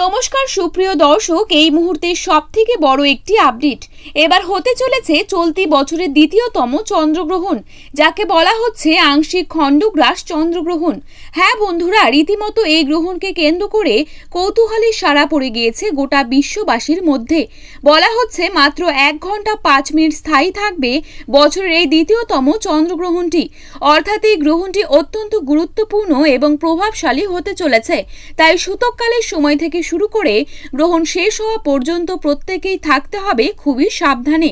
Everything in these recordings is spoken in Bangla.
নমস্কার, সুপ্রিয় দর্শক, এই মুহূর্তে সব থেকে বড় একটি আপডেট। এবার হতে চলেছে চলতি বছরের দ্বিতীয়তম চন্দ্রগ্রহণ, যাকে বলা হচ্ছে আংশিক খণ্ডগ্রাস চন্দ্রগ্রহণ। হ্যাঁ বন্ধুরা, রীতিমতো এই গ্রহণকে কেন্দ্র করে কৌতূহলের সাড়া পড়ে গিয়েছে গোটা বিশ্ববাসীর মধ্যে। বলা হচ্ছে মাত্র এক ঘণ্টা পাঁচ মিনিট স্থায়ী থাকবে বছরের এই দ্বিতীয়তম চন্দ্রগ্রহণটি। অর্থাৎ এই গ্রহণটি অত্যন্ত গুরুত্বপূর্ণ এবং প্রভাবশালী হতে চলেছে। তাই সূতককালের সময় থেকে শুরু করে গ্রহণ শেষ হওয়া পর্যন্ত প্রত্যেকেই থাকতে হবে খুবই সাবধানে।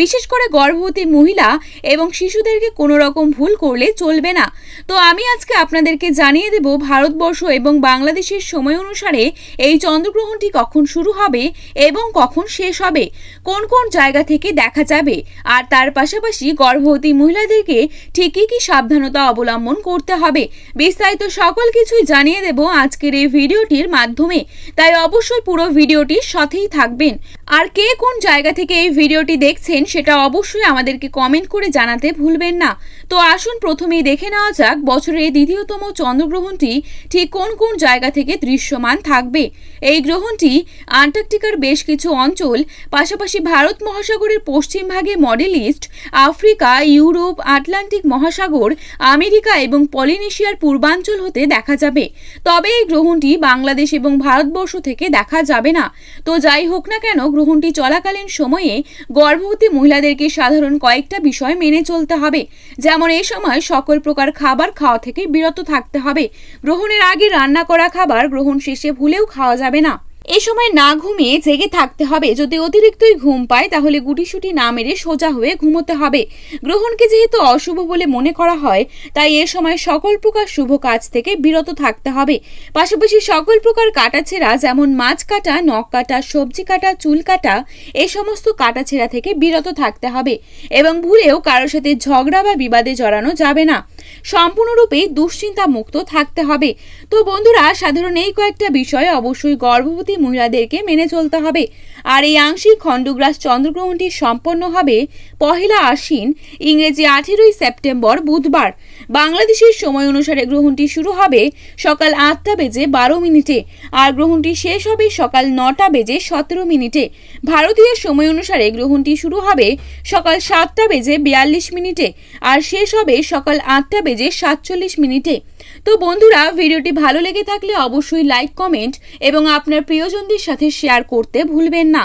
বিশেষ করে গর্ভবতী মহিলা এবং শিশুদেরকে কোনো রকম ভুল করলে চলবে না। তো আমি আজকে আপনাদেরকে জানিয়ে দেব ভারতবর্ষ এবং বাংলাদেশের সময় অনুসারে এই চন্দ্রগ্রহণটি কখন শুরু হবে এবং কখন শেষ হবে, কোন কোন জায়গা থেকে দেখা যাবে, আর তার পাশাপাশি গর্ভবতী মহিলাদেরকে ঠিক কী কী সাবধানতা অবলম্বন করতে হবে, বিস্তারিত সকল কিছুই জানিয়ে দেব আজকের এই ভিডিওটির মাধ্যমে। তাই অবশ্যই পুরো ভিডিওটির সাথেই থাকবেন। আর কে কোন জায়গা থেকে এই ভিডিওটি দেখছেন সেটা অবশ্যই আমাদেরকে কমেন্ট করে জানাতে ভুলবেন না। তো আসুন প্রথমেই দেখে নেওয়া যাক বছরের দ্বিতীয়তম চন্দ্রগ্রহণটি ঠিক কোন কোন জায়গা থেকে দৃশ্যমান থাকবে। এই গ্রহণটি আন্টার্কটিকার বেশ কিছু অঞ্চল, পাশাপাশি ভারত মহাসাগরের পশ্চিম ভাগে মডেল ইস্ট আফ্রিকা, ইউরোপ, আটলান্টিক মহাসাগর, আমেরিকা এবং পলিনেশিয়ার পূর্বাঞ্চল হতে দেখা যাবে। তবে এই গ্রহণটি বাংলাদেশ এবং ভারতবর্ষ থেকে দেখা যাবে না। তো যাই হোক না কেন, গ্রহণটি চলাকালীন সময়ে গর্ভবতী মহিলাদেরকে সাধারণ কয়েকটা বিষয় মেনে চলতে হবে। যেমন এই সময় সকল প্রকার খাবার খাওয়া থেকে বিরত থাকতে হবে। গ্রহণের আগে রান্না করা খাবার গ্রহণ শেষে ভুলেও খাওয়া যাবে না। এ সময় না ঘুমিয়ে জেগে থাকতে হবে। যদি অতিরিক্তই ঘুম পায়, তাহলে গুটিসুটি না মেরে সোজা হয়ে ঘুমোতে হবে। গ্রহণকে যেহেতু অশুভ বলে মনে করা হয়, তাই এ সময় সকল প্রকার শুভ কাজ থেকে বিরত থাকতে হবে। পাশাপাশি সকল প্রকার কাটাছেঁড়া যেমন মাছ কাটা, নখ কাটা, সবজি কাটা, চুল কাটা, এ সমস্ত কাটাছেঁড়া থেকে বিরত থাকতে হবে। এবং ভুলেও কারোর সাথে ঝগড়া বা বিবাদে জড়ানো যাবে না। সম্পূর্ণরূপে দুশ্চিন্তা মুক্ত থাকতে হবে। তো বন্ধুরা, সাধারণ এই কয়েকটা বিষয় অবশ্যই গর্ভবতী মহিলাদেরকে মেনে চলতে হবে। আর এই আংশিক খণ্ডগ্রাস চন্দ্রগ্রহণটি সম্পন্ন হবে পহেলা আশ্বিন, ইংরেজি আঠেরোই সেপ্টেম্বর বুধবার। বাংলাদেশের সময় অনুসারে গ্রহণটি শুরু হবে সকাল আটটা বেজে বারো মিনিটে আর গ্রহণটি শেষ হবে সকাল নটা বেজে সতেরো মিনিটে। ভারতীয় সময় অনুসারে গ্রহণটি শুরু হবে সকাল সাতটা বেজে বিয়াল্লিশ মিনিটে আর শেষ হবে সকাল আটটা বেজে সাতচল্লিশ মিনিটে। তো বন্ধুরা, ভিডিওটি ভালো লেগে থাকলে অবশ্যই লাইক, কমেন্ট এবং আপনার প্রিয়জনদের সাথে শেয়ার করতে ভুলবেন না।